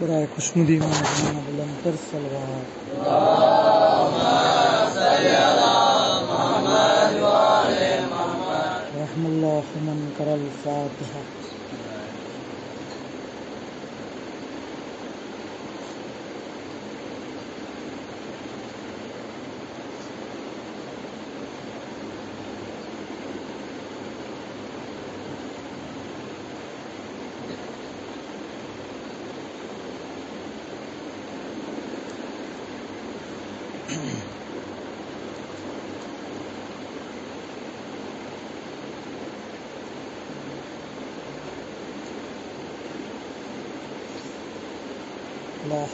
برای خوشنودی ما بلند کر صلوات رحم الله من کر الفاتحه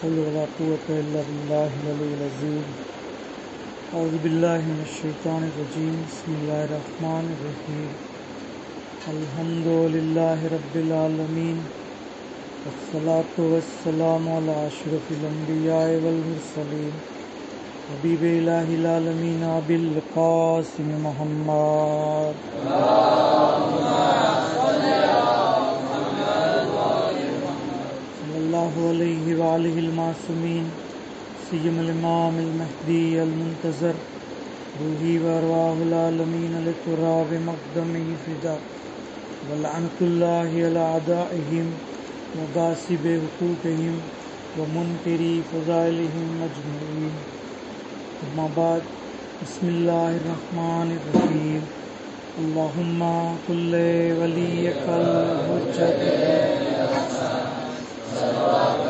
حول ولا قوة إلا بالله العلي العظيم أعوذ بالله من الشيطان الرجيم بسم الله الرحمن الرحيم الحمد لله رب العالمين والصلاة والسلام على أشرف الأنبياء والمرسلين حبيب إله العالمين أبي القاسم محمد صلى اللہ علیہ وآلہ المعصومین، سیم الامام المہدی المنتظر، روحی و ارواح العالمین لتراب مقدمہ فدا ولعنت اللہ العدائہم وغاسب حقوقہم ومنکری فضائلہم مجمعین. اما بعد، بسم اللہ الرحمن الرحیم. اللہم کل ولیک الحجت. Sallallahu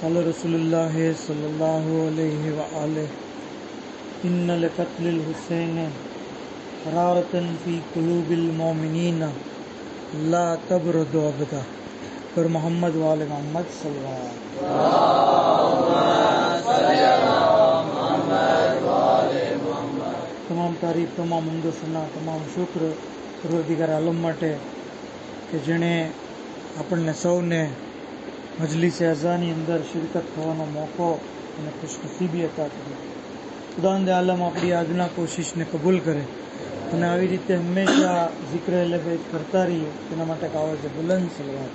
قال رسول اللہ صلی اللہ علیہ وآلہ ان لقتل الحسین حرارتا فی قلوب المومنین لا تبرد ابدا پر محمد وآل محمد صلی اللہ علیہ وسلم۔ تمام تعریف، تمام حمد و سنا تمام شکر پروردگار عالم માટે કે જેણે આપણને સૌને મજલિસે અઝાની અંદર શિરકત થવાનો મોકો અને ખુશનસીબી હતા કરી ખુદાંદ આલમ આપણી આજના કોશિશને કબૂલ કરે અને આવી રીતે હંમેશા અલ બેત કરતા રહીએ તેના માટે કાવળ છે બુલંદ સલવાત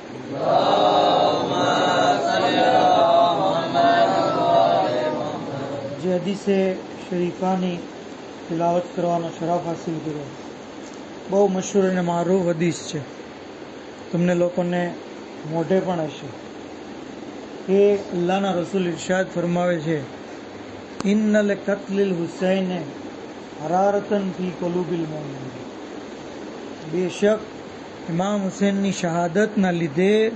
જે હદીસે શરીફાની તિલાવત કરવાનો શરાફ હાસિલ કર્યો બહુ મશહૂર અને મારૂફ હદીસ છે તમને લોકોને મોઢે પણ હશે કે અલ્લાહના રસૂલ ઇરશાદ ફરમાવે છે, ઇન્નલ કતલિલ હુસૈને હરારતન ફી કલુબિલ મોમિન બેશક, ઇમામ હુસૈનની શહાદતના લીધે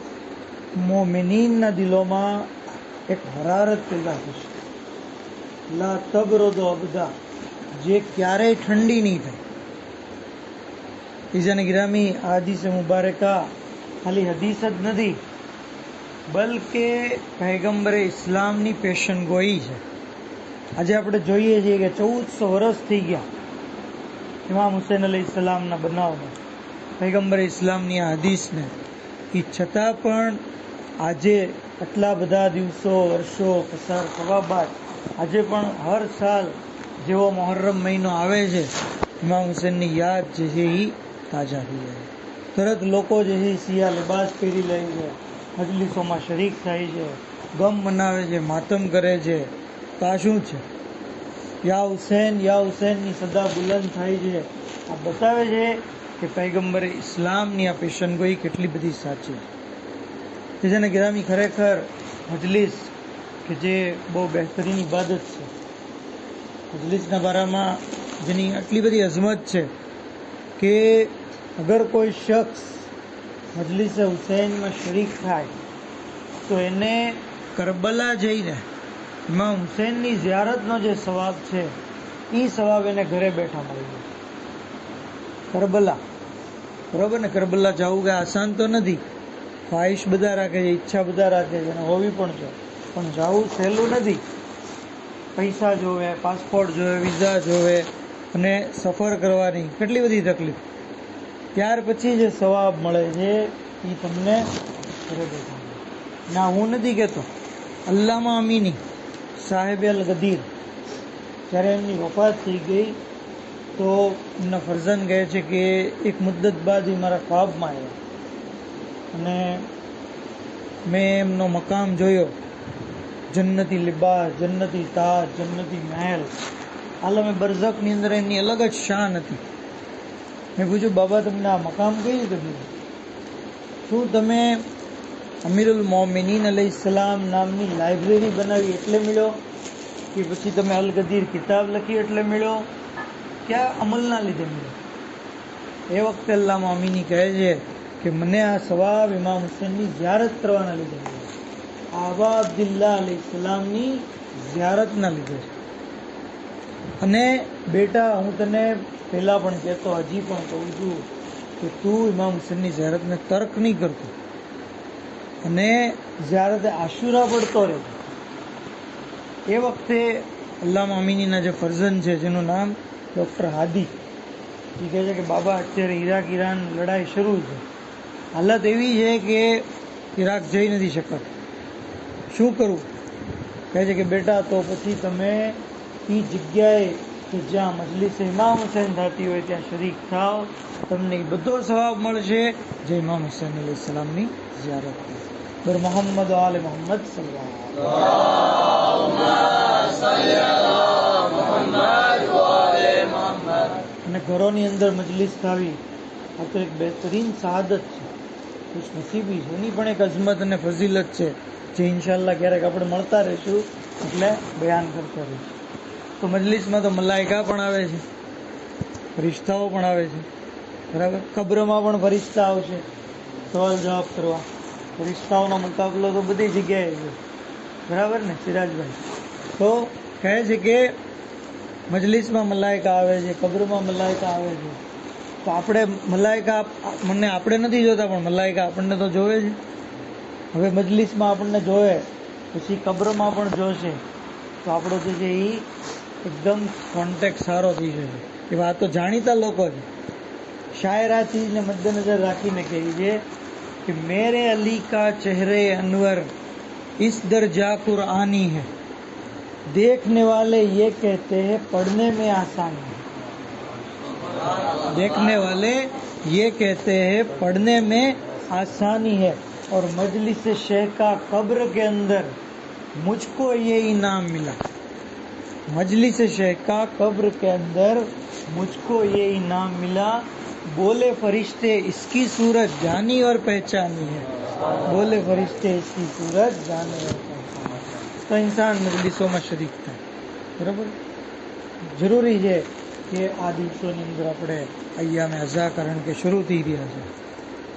મોમિનીનના દિલોમાં એક હરારત પેદા થશે. લા તબરોદો અબદા, જે ક્યારેય ઠંડી નહીં થાય. ઈજાને ગિરામી, આ હદીસે મુબારકા, ખાલી હદીસ જ નથી. બલકે પૈગંબરે ઇસ્લામની પેશન ગોઈ છે. આજે આપણે જોઈએ છીએ કે ચૌદસો વર્ષ થઈ ગયા ઇમામ હુસેન અલી ઇસ્લામના બનાવમાં. પૈગંબરે ઇસ્લામની આ હદીસને એ છતાં પણ આજે આટલા બધા દિવસો, વર્ષો પસાર થવા બાદ આજે પણ હર સાલ જેવો મોહર્રમ મહિનો આવે છે, ઇમામ હુસેનની યાદ જે છે એ તાજા થઈ જાય. તરત લોકો જે છે સિયા લિબાસ પહેરી લે છે. મજલિસોમાં શરીક થાય છે, ગમ મનાવે છે, માતમ કરે છે. તો આ શું છે? યા હુસેન, યા હુસેનની સદા બુલંદ થાય છે. આ બતાવે છે કે પૈગંબર ઇસ્લામની આ પેશનગોઈ કેટલી બધી સાચી. છે જેને ગિરામી ખરેખર મજલિસ કે જે બહુ બહેતરીન ઇબાદત છે. મજલિસના બારામાં જેની આટલી બધી અઝમત છે કે અગર કોઈ શખ્સ મજલિસે હુસૈનમાં શરીક થાય, તો એને કરબલા જઈને ઇમામ હુસૈનની ઝિયારતનો જે સવાબ છે એ સવાબ એને ઘરે બેઠા મળી ગયો. કરબલા. બરોબર ને? કરબલા જવું કે આસાન તો નથી. ખ્વાહિશ બધા રાખે છે, ઈચ્છા બધા રાખે છે, અને હોવી પણ છે. પણ જવું સહેલું નથી. પૈસા જોવે, પાસપોર્ટ જોવે, વિઝા જોવે, અને સફર કરવાની કેટલી બધી તકલીફ? ત્યાર પછી જે સવાબ મળે છે એ તમને. ના, હું નથી કહેતો અલ્લામા અમીની, સાહેબ અલ ગદીર. જ્યારે એમની વફાત થઈ ગઈ, તો એમના ફરઝન કહે છે કે એક મુદ્દત બાદ એ મારા ખ્વાબમાં આવ્યા. અને મેં એમનો મકામ જોયો. જન્નતી લિબાસ, જન્નતી તાજ, જન્નતી મહેલ. આલમે બરઝકની અંદર એમની અલગ જ શાન હતી. મેં પૂછ્યું, બાબા, તમને આ મકામ કઈ રીતે મળ્યું શું તમે અમીરુલ મોમિનીન અલૈહિ સલામ નામની લાઇબ્રેરી બનાવી એટલે મળ્યો? કે પછી તમે અલ ગદીર કિતાબ લખી એટલે મળ્યો? ક્યાં અમલના લીધે મળ્યો? એ વખતે અલ્લાહ અમીની કહે છે કે, મને આ સવાબ ઇમામ હુસેનની ઝિયારત કરવાના લીધે આબા અબ્દુલ્લા અલી સલામની ઝિયારતના લીધે છે. અને બેટા, હું તને પહેલા પણ કહેતો, હજી પણ કહું છું કે તું ઇમામ હુસેનની ઝિયારતને તર્ક નહીં કરતો. અને જ્યારે તે આશુરા પડતો રહે. એ વખતે અલ્લામા અમીનીના જે ફરઝન છે, જેનું નામ ડૉક્ટર હાદી, એ કહે છે કે, બાબા, અત્યારે ઈરાક, ઈરાન લડાઈ શરૂ છે. હાલત એવી છે કે ઈરાક જઈ નથી શકત. શું કરવું કહે છે કે, બેટા, તો પછી તમે એ જગ્યાએ કે જ્યાં મજલિસે ઇમામ હુસૈન થતી હોય ત્યાં શરીક થાવ તમને બધો સવાબ મળશે જે ઇમામ હુસૈન અલી સલામની ઝિયારત પર મોહમ્મદ આલ મોહમ્મદ અને ઘરોની અંદર મજલિસ થાવી, આ તો એક બહેતરીન સાદત છે. ખુશનસીબી છે. એની પણ એક અજમત અને ફઝીલત છે, જે ઇન્શાલ્લાહ ક્યારેક આપણે મળતા રહીશું, એટલે બયાન કરતા રહીશું. તો મજલિસમાં તો મલાયકા પણ આવે છે. ફરિશ્તાઓ પણ આવે છે. બરાબર? કબ્રમાં પણ ફરિશ્તા આવશે સવાલ જવાબ કરવા. ફરિશ્તાઓનો મુકાબલો તો બધી જગ્યાએ છે. બરાબર ને, સિરાજભાઈ? તો કહે છે કે મજલિસમાં મલાઈકા આવે છે, કબ્રમાં મલાઈકા આવે છે. તો આપણે મલાઈકા મને આપણે નથી જોતા, પણ મલાઈકા આપણને તો જોવે છે. હવે મજલિસમાં આપણને જોવે, પછી કબ્રમાં પણ જોશે. તો આપણો જે છે એ એકદમ કોન્ટેક્ટ સારો થઈ જશે એ વાત તો જાણીતા લોકો છે. શાયર આ ચીજને મદ્દેનજર રાખીને કહી છે کہ میرے علی کا ચહેરે انور اس درجہ قرآنی ہے دیکھنے والے یہ کہتے ہیں پڑھنے میں آسان ہے دیکھنے والے یہ کہتے ہیں پڑھنے میں آسانی ہے اور مجلس شہ کا قبر کے اندر مجھ کو یہ انعام ملا मजलिस शेखा कब्र के अंदर मुझको ये इनाम मिला। बोले, फरिश्ते, इसकी सूरत जानी और पहचानी है। बोले, फरिश्ते, इसकी सूरत जाने और पहचानी। तो इंसान મજલિસોમાં શરીક થાય બરાબર જરૂરી છે કે આ દિવસોની અંદર આપણે અહીંયા અઝા કારણ કે શરૂ થઈ રહ્યા છે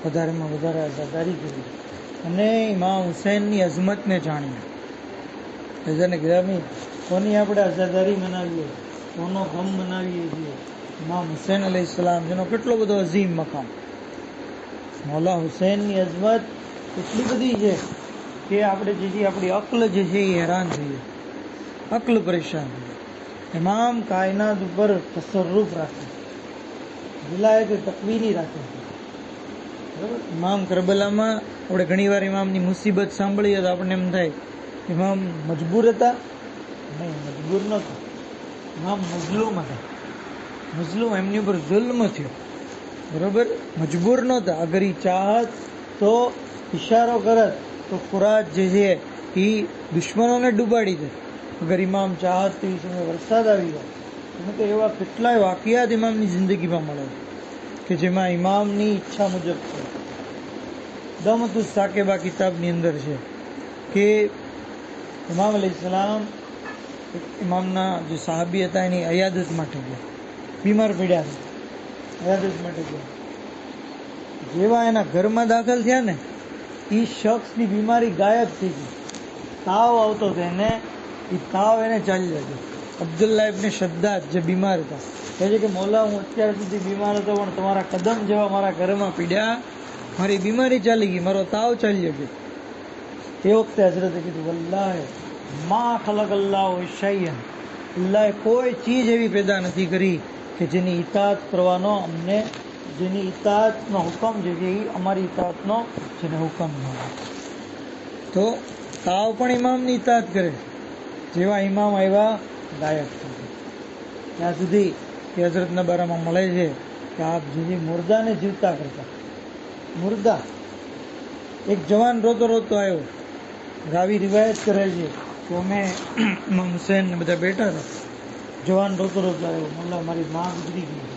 વધારેમાં વધારે અઝાદારી કરી અને ઇમામ હુસૈનની અઝમતને જાણીએ હજન ગ્રામી કોની આપણે આઝાદારી મનાવીએ? કોનો ગમ મનાવીએ છીએ? ઇમામ હુસૈન અલી ઇસ્લામ જેનો કેટલો બધો અઝીમ મકામ. મૌલા હુસૈનની અઝમત એટલી બધી છે કે આપણે જે છે આપણી અકલ જે છે એ હેરાન થઈએ. અકલ પરેશાન થઈએ. ઇમામ કાયનાત ઉપર તસરરૂફ રાખે. વિલાયત તકવીની રાખે. બરાબર? ઇમામ કરબલામાં આપણે ઘણીવાર ઇમામની મુસીબત સાંભળીએ તો આપણને એમ થાય, ઇમામ મજબૂર હતા. નહીં મજબૂર નહોતો. માં મજલૂમ હતા. મજલૂમ એમની ઉપર જુલ્મ થયો. બરોબર? મજબૂર નહોતા. અગર એ ચાહત તો ઇશારો કરત તો ખુરાત જે છે એ દુશ્મનોને ડૂબાડી દે. અગર ઇમામ ચાહત તો સમયે વરસાદ આવી જાય અને તો એવા કેટલાય વાકિયાત ઇમામની જિંદગીમાં મળે છે કે જેમાં ઇમામની ઈચ્છા મુજબ છે. દમતુ સાકેબા કિતાબની અંદર છે કે ઇમામ અલી સલામ ઇમામના જે સાહાબી હતા એની અયાદત માટે ગયા. બીમાર પડ્યા હતા અયાદત માટે ગયા. જેવા એના ઘરમાં દાખલ થયા ને એ શખ્સની બીમારી ગાયબ થઈ ગઈ. તાવ આવતો હતો એને એ તાવ એને ચાલી જતો અબ્દુલ્લા શ્રદ્ધા જે બીમાર હતા. કહે છે કે, મોલા, હું અત્યાર સુધી બીમાર હતો, પણ તમારા કદમ જેવા મારા ઘરમાં પીડ્યા. મારી બીમારી ચાલી ગઈ, મારો તાવ ચાલી ગયો. એ વખતે હજરતે કીધું, વલ્લાહે મા ખલક અલ્લાહ શૈયન અલ્લાહે કોઈ ચીજ એવી પેદા નથી કરી કે જેની ઇતાત કરવાનો અમને, જેની ઇતાતનો હુકમ જે છે એ અમારી ઇતાતનો જેને હુકમ ન તો તાવ પણ ઇમામની ઇતાત કરે. જેવા ઇમામ આવ્યા, ગાયબ થઈ ત્યાં સુધી કે હઝરતના બારામાં મળે છે કે આપ જે મુર્દાને જીવતા કરતા. મુર્દા. એક જવાન રોતો રોતો આવ્યો. રાવી રિવાયત કરે છે. કે અમે હુસેન ને બધા બેઠા હતા. જવાન રોતો રોતો આવ્યો. મતલબ મારી માં ગુજરી ગઈ.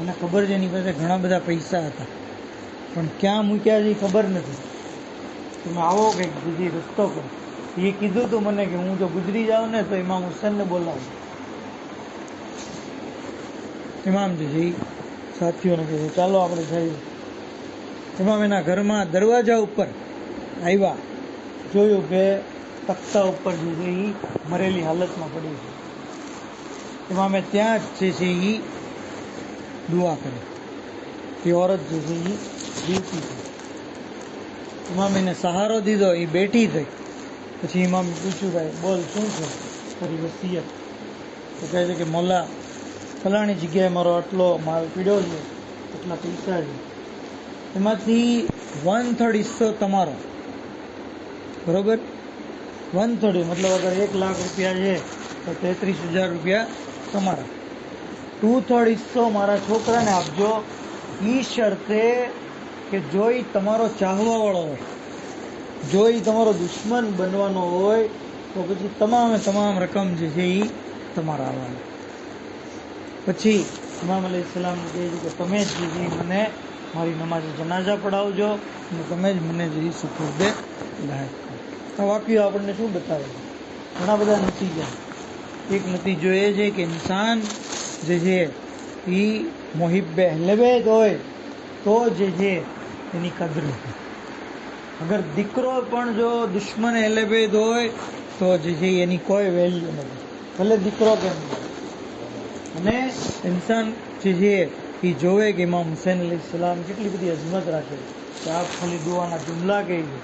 મને ખબર છે એની પાસે ઘણા બધા પૈસા હતા. પણ ક્યાં મૂક્યા છે ખબર નથી. તમે આવો કંઈક બીજી રસ્તો કરો એ કીધું તું મને કે હું જો ગુજરી જાઉં ને તો ઇમામ હુસેનને બોલાવું. ઇમામજી એ સાથીઓને કહે ચાલો આપણે જઈએ. ઇમામ એના ઘરમાં દરવાજા ઉપર આવ્યા. જોયું કે તખ્તા ઉપર જે છે એ મરેલી હાલતમાં પડી છે. એમાં મેં ત્યાં જ છે એ દુઆ કરી. એ ઓરત જે છે એ જીવતી થઈ. ઇમામ એને સહારો દીધો, એ બેઠી થઈ. પછી ઇમામ પૂછ્યું, ભાઈ, બોલ, શું છે? તારી વસિયત? તો કહે છે કે, મોલા, ફલાણી જગ્યાએ મારો આટલો માલ પીડ્યો છે એટલા પૈસા છે. એમાંથી વન થર્ડ હિસ્સો તમારો. બરોબર? વન થર્ડ મતલબ અગર એક લાખ રૂપિયા છે, તો તેત્રીસ હજાર રૂપિયા તમારા. ટુ થર્ડ હિસ્સો મારા છોકરાને આપજો. ઈ શરતે કે જો એ તમારો ચાહવા વાળો હોય જો ઈ તમારો દુશ્મન બનવાનો હોય, તો પછી તમામે તમામ રકમ જે છે એ તમારા આવવાની. પછી ઇમામ અલી ઇસ્લામ કહે છે કે તમે જ જે મને મારી નમાજ જનાજા પડાવજો અને તમે જ મને જે સુપરદે લાયક કરો. આ વાક્યો આપણને શું બતાવે ઘણા બધા નતીજા. એક નતીજો એ છે કે ઇન્સાન જે છે એ મોહિબ્બે અહેલબેત હોય તો જે છે, એની કદર અગર દીકરો પણ જો દુશ્મન એલેબેદ હોય તો જે છે, એની કોઈ વેલ્યુ નથી. ભલે દીકરો કેમ. અને ઇન્સાન જે છે એ જોવે કે ઇમામ હુસેન અલી સલામ કેટલી બધી અઝમત રાખે કે આપ ખાલી દુઆના જુમલા કહી છે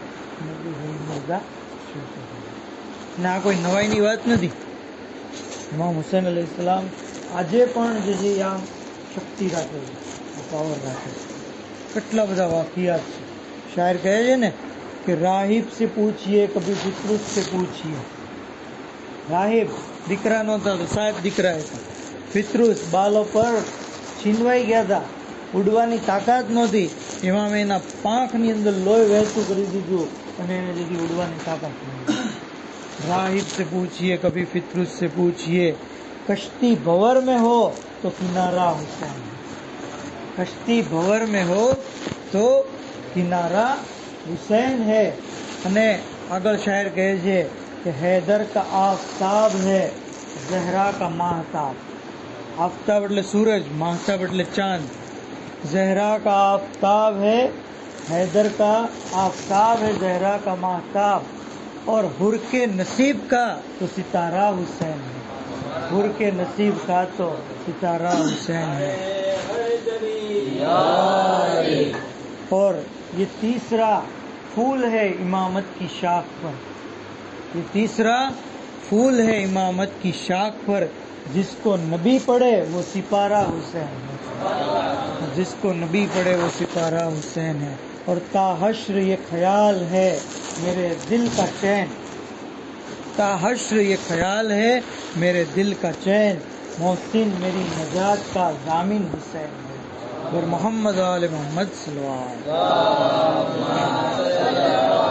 આ કોઈ નવાઈની વાત નથી. ઇમામ હુસેન અલી ઇસ્લામ આજે પણ જે છે આ શક્તિ રાખે છે પાવર રાખે છે. કેટલા બધા વાકિયાત છે. શાયર કહે છે ને કે રાહિબ સે પૂછીએ, કભી ફિતરુસ સે પૂછીએ. રાહિબ દીકરા નહોતા સાહેબ દીકરા હતા. ફિતરુસ બાલો પર છીનવાઈ ગયા હતા ઉડવાની તાકાત નહોતી. એમાં મેં એના પાંખની અંદર લોહી વહેતું કરી દીધું. انہیں جیسی اڑوا نسا کرتے ہیں راہب سے پوچھئے، کبھی فطرت سے پوچھئے، کشتی بور میں ہو تو کنارہ ہوتا ہے کشتی بور میں ہو تو کنارہ حسین ہے۔ نے اگر شاعر کہے جے کہ حیدر کا آفتاب ہے، زہرا کا ماہتاب۔ آفتاب اٹلے سورج، ماہتاب اٹلے چاند۔ زہرا کا آفتاب ہے حیدر کا آفتاب ہے، زہرا کا محتاب اور ہر کے نصیب کا تو ستارہ حسین ہے۔ ہر کے نصیب کا تو ستارہ حسین ہے۔ اور یہ تیسرا پھول ہے امامت کی شاخ پر۔ یہ تیسرا پھول ہے امامت کی شاخ پر، جس کو نبی پڑھے وہ سپارہ حسین ہے۔ جس کو نبی پڑھے وہ سپارہ حسین ہے۔ اور تاحشر یہ خیال ہے میرے دل کا چین۔ تاحشر یہ خیال ہے میرے دل کا چین۔ محسن میری نجات کا ضامن حسین ہے۔ اور محمد علیہ محمد صلی اللہ علیہ وسلم۔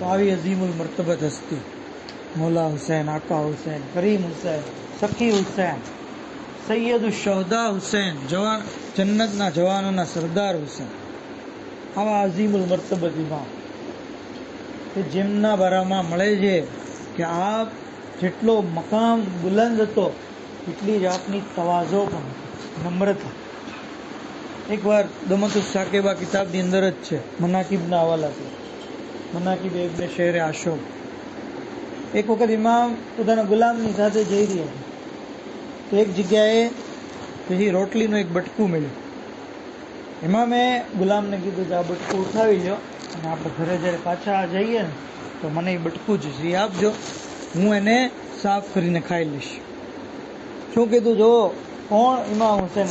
તો આવી અઝીમુલ મરતબત હસ્તી મોલા હુસૈન આકા હુસૈન કરીમ હુસૈન સખી હુસૈન સૈયદ શહદા હુસૈન જવાન જન્નતના જવાનોના સરદાર હુસૈન આવા અઝીમુલ મરતબત ઇમામ કે જેમના બારામાં મળે છે કે આપ જેટલો મકામ બુલંદ હતો એટલી જ આપની તવાજો પણ નમ્રતા એકવાર દમતુ સાકેબા કિતાબની અંદર જ છે મનાકિબના હવાલાથી મનાકી બેગને શહેરે આશો એક વખત ઇમામ પોતાના ગુલામની સાથે જઈ રહ્યા. તો એક જગ્યાએ પછી રોટલીનું એક બટકું મળ્યું. ઇમામે ગુલામને કીધું કે આ બટકું ઉઠાવી લો અને આપણે ઘરે જ્યારે પાછા જઈએ ને, તો મને એ બટકું જ એ આપજો. હું એને સાફ કરીને ખાઈ લઈશ. શું કીધું? જો કોણ ઇમામ હુસેન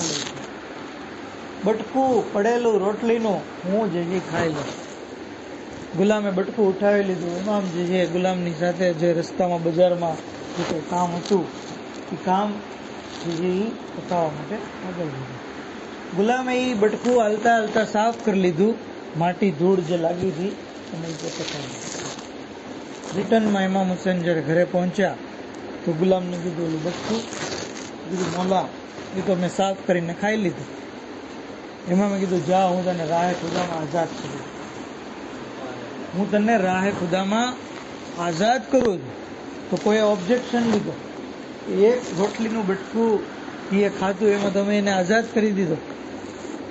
બટકું, પડેલું રોટલીનું હું જે ખાઈ લઈશ. ગુલામે બટકું ઉઠાવી લીધું. ઇમામજી જે ગુલામની સાથે જે રસ્તામાં, બજારમાં જે કંઈ કામ હતું, એ કામ જે પતાવવા માટે આગળ લીધું ગુલામે એ બટકું હાલતા હાલતા સાફ કરી લીધું. માટી ધૂળ જે લાગી હતી અને એ પતાવી રિટર્નમાં ઇમામ હુસેન જ્યારે ઘરે પહોંચ્યા, તો ગુલામને કીધું, ઓલું બટકું કીધું મોલા, એ તો મેં સાફ કરીને ખાઈ લીધું. એમાં મેં કીધું, જા, હું તને રાહે ખુદામાં આઝાદ કરું. હું તને રાહે ખુદામાં આઝાદ કરું છું. તો કોઈ ઓબ્જેક્શન લીધો? એક રોટલીનું બટકું એ ખાધું, એમાં તમે એને આઝાદ કરી દીધો.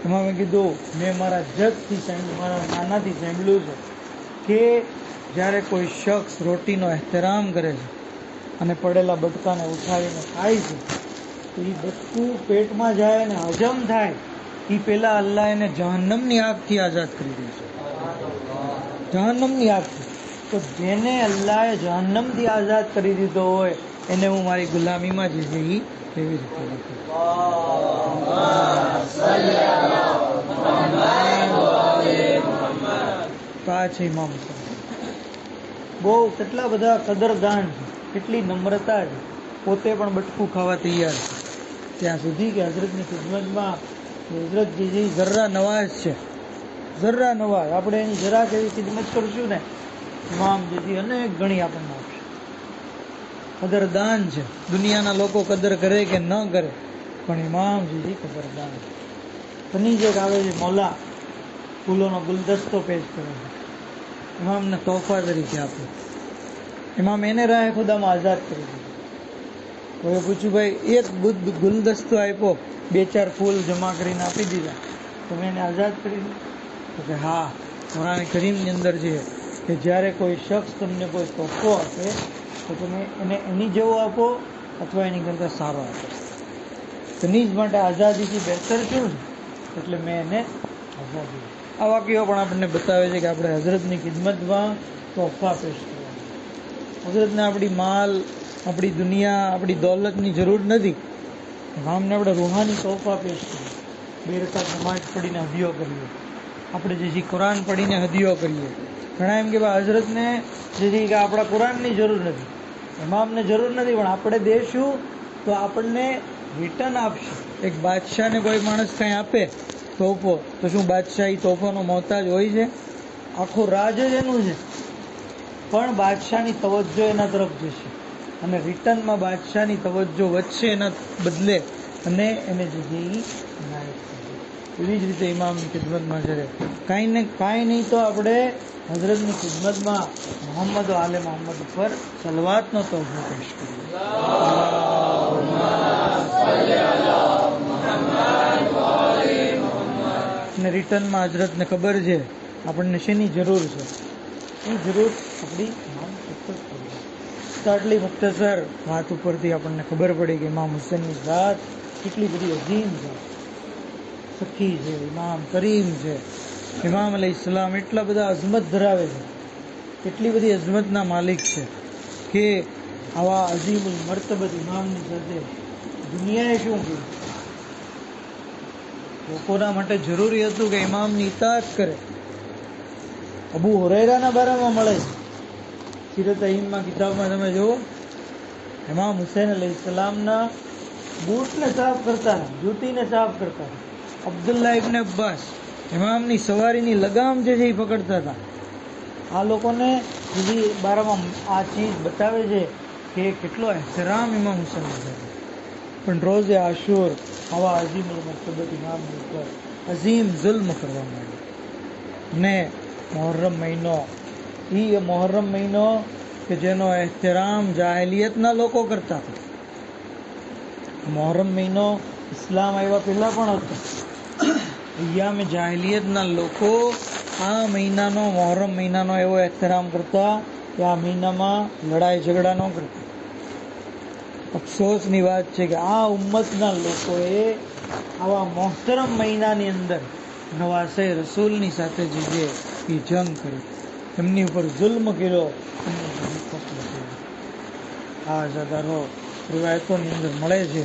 એમાં મેં કીધું, મેં મારા જગથી મારા નાનાથી સાંભળ્યું છે કે જ્યારે કોઈ શખ્સ રોટીનો એહતરામ કરે છે અને પડેલા બટકાને ઉઠાવીને ખાય છે, તો એ બટકું પેટમાં જાય અને હજમ થાય. એ પહેલાં અલ્લાહ એને જહન્નમની આગથી આઝાદ કરી દે છે. જહન્નમની આગથી તો જેને અલ્લાહે જહન્નમથી આઝાદ કરી દીધો હોય, એને હું મારી ગુલામીમાં જે છે એ કેવી રીતે તો આ છે ઇમામ બહુ કેટલા બધા કદરદાન છે, કેટલી નમ્રતા છે. પોતે પણ બટકું ખાવા તૈયાર છે. ત્યાં સુધી કે હજરતની ખિદમતમાં હઝરત જે છે જર્રા નવાઝ છે. જર્રા નવા. આપણે એની જરાક એવી ખિદમત કરશું ને ઇમામ જેથી અનેક ગણી આપણને આપશે કદરદાન છે. દુનિયાના લોકો કદર કરે કે ન કરે, પણ ઇમામ જે છે કદરદાન છે. જે આવે છે, મોલા. ફૂલોનો ગુલદસ્તો પેશ કરે છે. ઇમામને તોહફા તરીકે આપ્યો ઇમામ એને રાહે ખુદામાં આઝાદ કરી દીધો હવે પૂછ્યું, ભાઈ, એક ગુદ ગુલદસ્તો આપ્યો, બે ચાર ફૂલ જમા કરીને આપી દીધા. તમે એને આઝાદ કરી દીધો. તો કે હા, કુરાન કરીમની અંદર છે કે જ્યારે કોઈ શખ્સ તમને કોઈ તોહફો આપે, તો તમે એને એની જેવો આપો અથવા એની કરતાં સારો આપો. તેની જ માટે આઝાદીથી બહેતર શું છે એટલે મેં એને આઝાદી આ વાક્યો પણ આપણને બતાવે છે કે આપણે હઝરતની ખિદમતમાં તોહફા પેશ કરવા. હઝરતને આપણી માલ, આપણી દુનિયા, આપણી દોલતની જરૂર નથી. ગામને આપણે રૂહાની તોહફા પેશ કરીએ બે રકા સમાજ પડીને અભિયો કરીએ. આપણે જે છે કુરાન પડીને હદીઓ કરીએ. ઘણા એમ કે ભાઈ હઝરતને જે છે કે આપણા કુરાનની જરૂર નથી. ઇમામને જરૂર નથી, પણ આપણે દેશું તો આપણને રિટર્ન આપશે. એક બાદશાહને કોઈ માણસ કંઈ આપે તોફો તો શું બાદશાહ તોફોનો તોહફાનો મોહતાજ હોય છે? આખું રાજ જ એનું છે. પણ બાદશાહની તવજ્જો એના તરફ જશે. અને રિટર્નમાં બાદશાહની તવજ્જો વધશે એના બદલે અને એને જગ્યાએ નાયક. એવી જ રીતે ઇમામની ખિદમતમાં છે. કાંઈ ને કાંઈ નહીં તો આપણે હઝરતની ખિદમતમાં મોહમ્મદ આલે મોહમ્મદ ઉપર સલવાતનો તોહફો પેશ કરીએ. અને રિટર્નમાં હજરતને ખબર છે, આપણને શેની જરૂર છે? એ જરૂર આપણી ઇમામ તો આટલી મુક્તસર વાત ઉપરથી આપણને ખબર પડી કે ઇમામ હુસેનની જાત કેટલી બધી અધીન છે. સખી છે, ઇમામ, કરીમ છે. ઇમામ અલી ઇસ્લામ એટલા બધા અઝમત ધરાવે છે. એટલી બધી અઝમતના માલિક છે કે આવા અઝીમ મર્તબત ઇમામની સાથે દુનિયાએ શું કહ્યું લોકોના માટે જરૂરી હતું કે ઇમામની ઇતાત કરે. અબુ હોરેરાના બારામાં મળે છે. સિરત અહીમમાં કિતાબમાં તમે જુઓ, ઇમામ હુસૈન અલી ઇસ્લામના બૂટને સાફ કરતા, જૂતીને સાફ કરતા. અબ્દુલ્લા ઇબ્ન અબ્બાસ ઇમામની સવારીની લગામ જે છે એ પકડતા હતા. આ લોકોને બીજી બારામાં આ ચીજ બતાવે છે કે કેટલો એહતરામ ઇમામ હુસેન છે પણ રોજે આશુર આવા અઝીમ મરતબત ઇમામની ઉપર અઝીમ જુલ્મ કરવામાં આવ્યો ને મોહર્રમ મહિનો એ મોહર્રમ મહિનો કે જેનો એહતરામ જાહેલિયતના લોકો કરતા હતા. મોહરમ મહિનો ઇસ્લામ આવ્યા પહેલા પણ હતો. અയ്યામે જાહેલિયતના લોકો આ મહિનાનો, મોહરમ મહિનાનો એવો એહતરામ કરતા કે આ મહિનામાં લડાઈ ઝઘડા ન કરતા. અફસોસની વાત છે કે આ ઉમ્મતના લોકોએ આવા મોહતરમ મહિનાની અંદર નવાસે રસૂલની સાથે જે એ જંગ કર્યો એમની ઉપર જુલ્મ કર્યો, એમને આ હજારો રિવાયતોની અંદર મળે છે.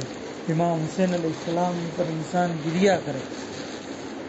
ઇમામ હુસેન અલી ઇસ્લામ પર ઇન્સાન ગિરિયા કરે.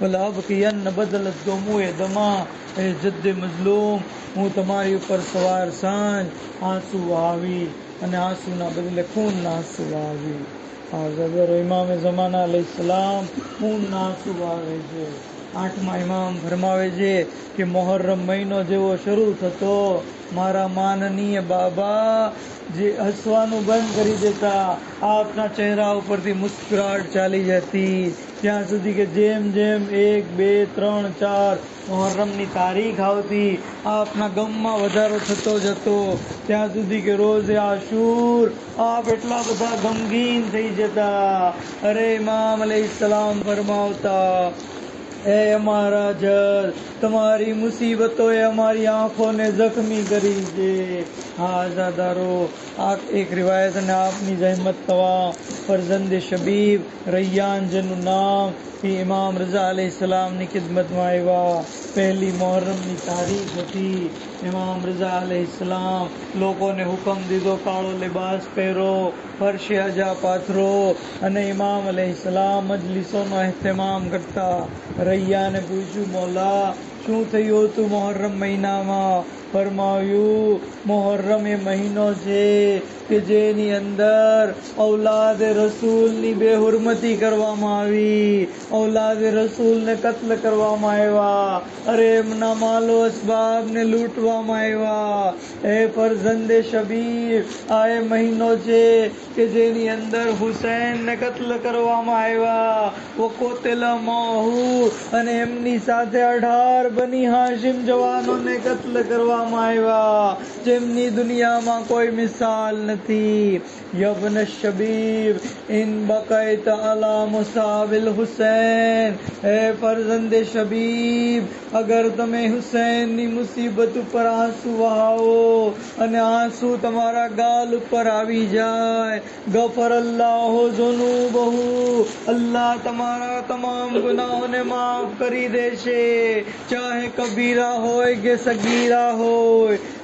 વલાબકિયન બદલત ગમુએ દમા, એ જદ્દે મજલૂમ હું તમારી ઉપર સવાર સાંજ, આંસુ આવી અને આંસુના બદલે ખૂનના આંસુ આવી આ જબર ઇમામે જમાના અલૈ સલામ ખૂનના આંસુ આવે છે. આઠમા ઇમામ ફરમાવે છે કે મોહર્રમ મહિનો જેવો શરૂ થતો, મારા માનનીય બાબા જે હસવાનું બંધ કરી દેતા, આપના ચહેરા ઉપરથી મુસ્કરાટ ચાલી જતી ત્યાં સુધી કે જેમ જેમ એક, બે, ત્રણ, ચાર મોહર્રમની તારીખ આવતી આપના ગમમાં વધારો થતો જતો, ત્યાં સુધી કે રોજે આશુર આપ એટલા બધા ગમગીન થઈ જતા. અરે ઇમામ સલામ ફરમાવતા, એ અમારા જર તમારી મુસીબતોએ અમારી આંખોને જખમી કરી છે. હા આઝાદારો આ એક રિવાયત અને આપની જહેમત તવા ફરજંદ શબીબ રૈયાન જેનું નામ ઇમામ રઝા અલી સલામની ખિદમતમાં આવ્યા. પહેલી મોહર્રમની તારીખ હતી. ઇમામ રઝા અલી સલામ લોકોને હુકમ દીધો, કાળો લિબાસ પહેરો, ફરશે અજા પાથરો અને ઇમામ અલી સલામ મજલિસોનો અહેતમામ કરતા. રૈયાને પૂછ્યું મોલા શું થયું હતું મોહર્રમ મહિનામાં? ફરમાવ્યું, મોહર્રમ એ મહિનો છે કે જેની અંદર ઔલાદ રસૂલની બેહુરમતી કરવામાં આવી, ઔલાદ રસૂલને કત્લ કરવામાં આવ્યા, અરે એમના માલો અસબાબને લૂંટવામાં આવ્યા. એ ફરજંદે શબીર, આ એ મહિનો છે કે જેની અંદર હુસૈનને કત્લ કરવામાં આવ્યા. વો કોતેલા માહુ અને એમની સાથે અઢાર બની હાશિમ જવાનોને કત્લ કરવામાં આવ્યા જેમની દુનિયામાં કોઈ મિસાલ નથી યબન શબીબ ઇન બકૈત અલા મુસાબિલ હુસૈન હે ફરજંદે શબીબ અગર તમે હુસૈનની મુસીબત ઉપર આંસુ વહાવો અને આંસુ તમારા ગાલ ઉપર આવી જાય ગફર અલ્લાહ જુનુબહુ અલ્લાહ તમારા તમામ ગુનાહોને માફ કરી દેશે ચાહે કબીરા હોય કે સગીરા હોય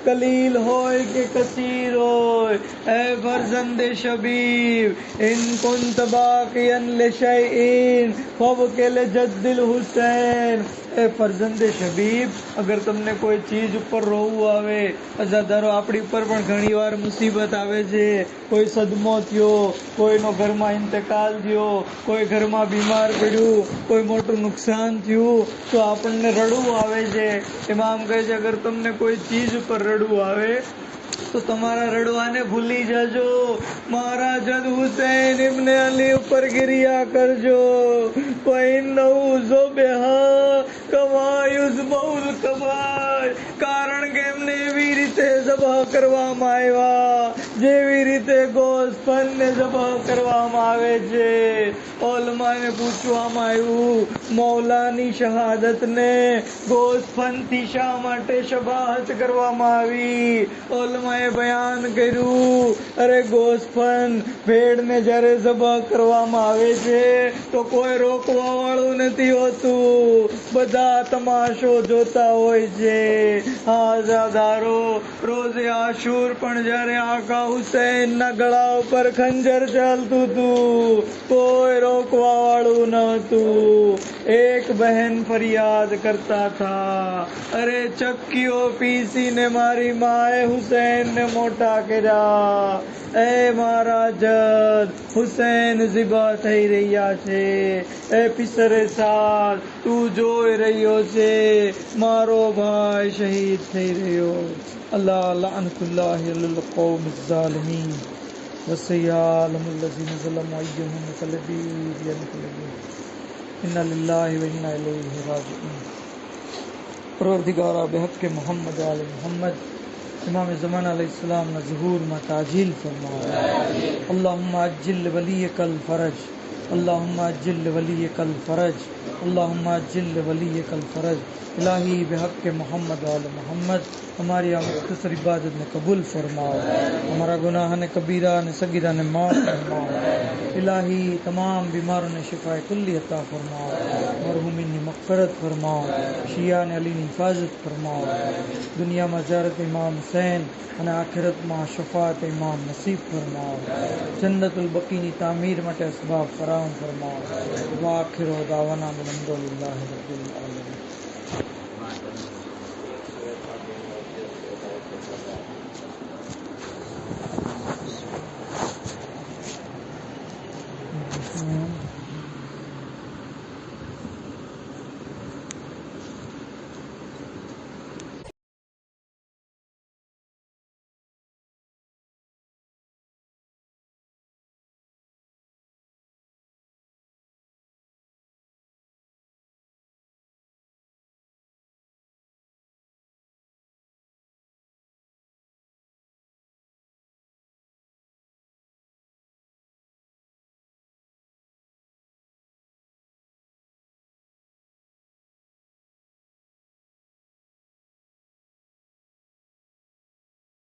કલીલ હોય કે કસીર હોય એ ફરજંદે શબીબ ઇન કુંત બાકિયન લિશૈઇન ફબકે જદ્દિલ હુસૈન એ ફરજંદે શબીબ, અગર તમને કોઈ ચીજ ઉપર રોવું આવે અજાધારો આપણી ઉપર પણ ઘણીવાર મુસીબત આવે છે. કોઈ સદમો થયો, કોઈનો ઘરમાં ઇંતકાલ થયો, કોઈ ઘરમાં બીમાર પડ્યું, કોઈ મોટું નુકસાન થયું, તો આપણને રડવું આવે છે. એમાં આમ કહે છે, અગર તમને કોઈ ચીજ ઉપર રડવું આવે તો તમારા રડવાને ભૂલી જજો. મારા હુસૈન ઇબ્ને અલી ઉપર ગિરિયા કરજો. વઇન્નહુ ઝુબહા કમા યુઝબઉલ કમાય કારણ કે એમને એવી રીતે જબા કરવામાં આવ્યા. જેવી રીતે ગોસ્ફનને જબા કરવામાં આવે છે. ઓલમાને પૂછવામાં આવ્યું, મૌલાની શહાદતને ગોસ્ફનથી શા માટે શબાહત કરવામાં આવી? ઓલમાએ બયાન કર્યું. અરે ગોસ્ફન ભેડને જ્યારે જબા કરવામાં આવે છે, તો કોઈ રોકવા વાળું નથી હોતું. બધા તમાશો જોતા હોય છે. આઝાદારો રોજે આશુર પણ જ્યારે આકા હુસૈનના ગળા ઉપર ખંજર ચાલતું હતું, કોઈ રોકવા વાળું નહોતું એક બહેન ફરિયાદ કરતા થા અરે ચક્કીઓ પીસીને મારી માએ حسین نے موٹا کرا اے مہاراجت حسین زبا થઈ રહ્યા છે એ પિસરે સાલ તું જોઈ રહ્યો છે મારો ભાઈ શહીદ થઈ રહ્યો અલ્લાહ લાનકુલ્લાહ અલલ قوم الظالمین۔ وسيعلم الذين ظلموا ايهم مقلبين ينقلبون ان لله وانا اليه راجعون۔ پروردگارا بحق محمد آل محمد۔ امام زمان علیہ السلام نے ظہور میں تعجیل فرمایا اللهم اجل وليك الفرج اللهم اجل وليك الفرج اللهم اجل وليك الفرج الہی بحق کے محمد وال محمد، ہماری مختصر عبادت نے قبول فرماؤ۔ ہمارا گناہ نے کبیرہ نے سگیرہ نے معاف فرماؤ۔ الہی تمام بیماروں نے شفا کلی عطا فرماؤ۔ مرحومین نے مغفرت فرماؤ۔ شیعہ نے علی نے حفاظت فرماؤ۔ دنیا میں زیارت امام حسین انا آخرت ماں شفاعت امام نصیب فرماؤ۔ ઇમામ નસીબ ફરમાવો જન્નતુલ બકીની તામીર માટે અસબાબ ફરાહમ ફરમાવો વાખિરો દાવાના અલહમદુલિલ્લાહ رب આલમીન